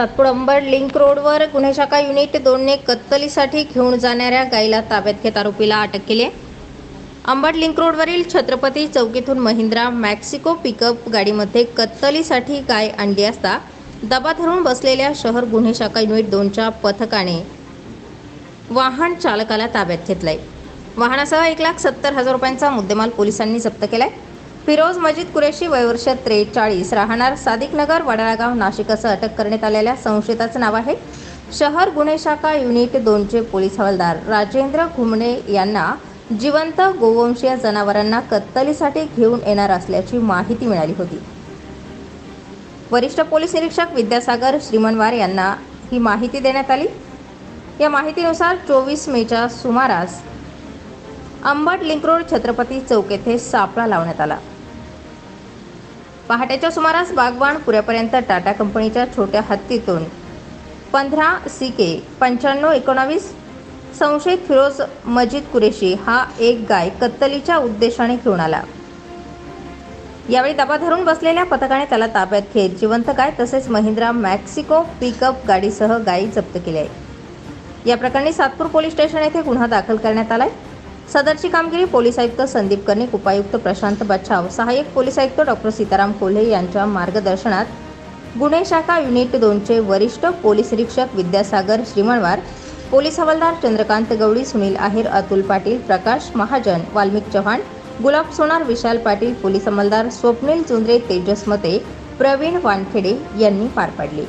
Satpur Ambad link रोडवर गुन्हे शाखा युनिट दोनने कत्तलीसाठी घेऊन जाणाऱ्या गायीला ताब्यात घेत आरोपीला अटक केली अंबड लिंक रोडवरील छत्रपती चौकीतून महिंद्रा मॅक्सिको पिकअप गाडीमध्ये कत्तलीसाठी गाय आणली असता दबा धरून बसलेल्या शहर गुन्हे शाखा युनिट दोनच्या पथकाने वाहन चालकाला ताब्यात घेतलंय. वाहनासह एक लाख सत्तर हजार रुपयांचा मुद्देमाल पोलिसांनी जप्त केलाय. फिरोज मजीद कुरेशी वयवर्ष त्रेचाळीस राहणार सादिकनगर वडाळगाव वडाळागाव नाशिक असं अटक करण्यात आलेल्या संशयिताचं नाव आहे. शहर गुन्हे शाखा युनिट दोनचे पोलीस हवालदार राजेंद्र घुमणे यांना जिवंत गोवंशीय जनावरांना कत्तलीसाठी घेऊन येणार असल्याची माहिती मिळाली होती. वरिष्ठ पोलीस निरीक्षक विद्यासागर श्रीमनवार यांना ही माहिती देण्यात आली. या माहितीनुसार चोवीस मेच्या सुमारास अंबड लिंक रोड छत्रपती चौक येथे सापळा लावण्यात आला. पहाटेच्या सुमारास बागवान पुऱ्यापर्यंत टाटा कंपनीच्या छोट्या हत्तीतून पंधरा सी के पंच्याण्णव एकोणावीस संशयित फिरोज मजीद कुरेशी हा एक गाय कत्तलीच्या उद्देशाने घेऊन आला. यावेळी दबा धरून बसलेल्या पथकाने त्याला ताब्यात घेत जिवंत गाय तसेच महिंद्रा मॅक्सिको पिकअप गाडीसह गायी जप्त केली आहे या प्रकरणी सातपूर पोलीस स्टेशन येथे गुन्हा दाखल करण्यात आलाय. सदरची कामगिरी पोलीस आयुक्त संदीप कर्णिक उपायुक्त प्रशांत बच्छाव सहाय्यक पोलीस आयुक्त डॉक्टर सीताराम कोल्हे यांच्या मार्गदर्शनात गुन्हे शाखा युनिट दोनचे वरिष्ठ पोलीस निरीक्षक विद्यासागर श्रीमणवार पोलीस हवालदार चंद्रकांत गवळी सुनील आहेर अतुल पाटील प्रकाश महाजन वाल्मिक चव्हाण गुलाब सोनार विशाल पाटील पोलीस अंमलदार स्वप्नील चुंद्रे तेजस मते प्रवीण वानखेडे यांनी पार पाडली.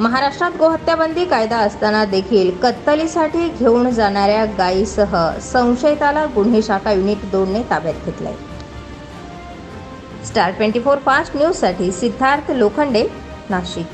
महाराष्ट्रात गोहत्याबंदी कायदा असताना देखील कत्तलीसाठी घेऊन जाणाऱ्या गायीसह संशयिताला गुन्हे शाखा युनिट दोनने ताब्यात घेतलंय. स्टार ट्वेंटी फोर फास्ट न्यूजसाठी सिद्धार्थ लोखंडे नाशिक.